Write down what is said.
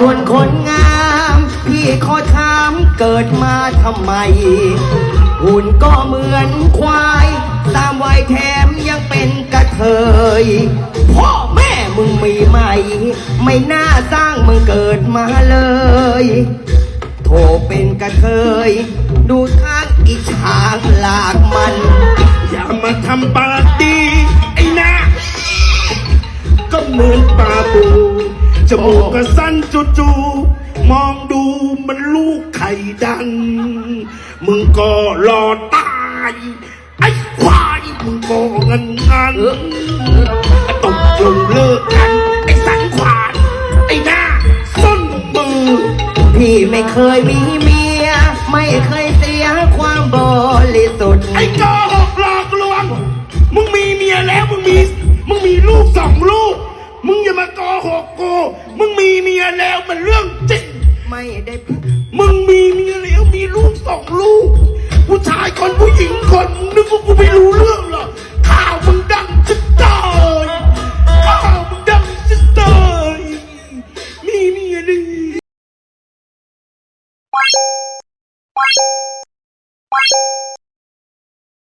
คนคนงาม พี่ขอถามเกิดมาทำไม หุ่นก็เหมือนควาย ตามวัยแถมยังเป็นกระเทย พ่อแม่มึงมีไหม ไม่น่าสร้างมึงเกิดมาเลยโถเป็นกระเทย ดูทางอีฉางหลากมัน อย่ามาทำปาร์ตี้ไอ้หนะก็เหมือนปลาปู จมูกก็สั้นจูๆมองดูมันลูกไข่ดัง มึงก็รอตายไอ้ควายมึงก็งันงันตกลงเลิกกันไอ้สันขวานไอ้หน้าส้นมือพี่ไม่เคยมีเมีย ไม่เคย มาโกหกกูมึงมีเมียแล้วมันเรื่องจริง ไม่ได้มึงมีเมียแล้วมีลูกสองลูก ผู้ชายคนผู้หญิงคนนึกว่ากูไม่รู้เรื่องเหรอข่าวมึงดังจะตายข่าวมึงดังจะตายมีเมียดี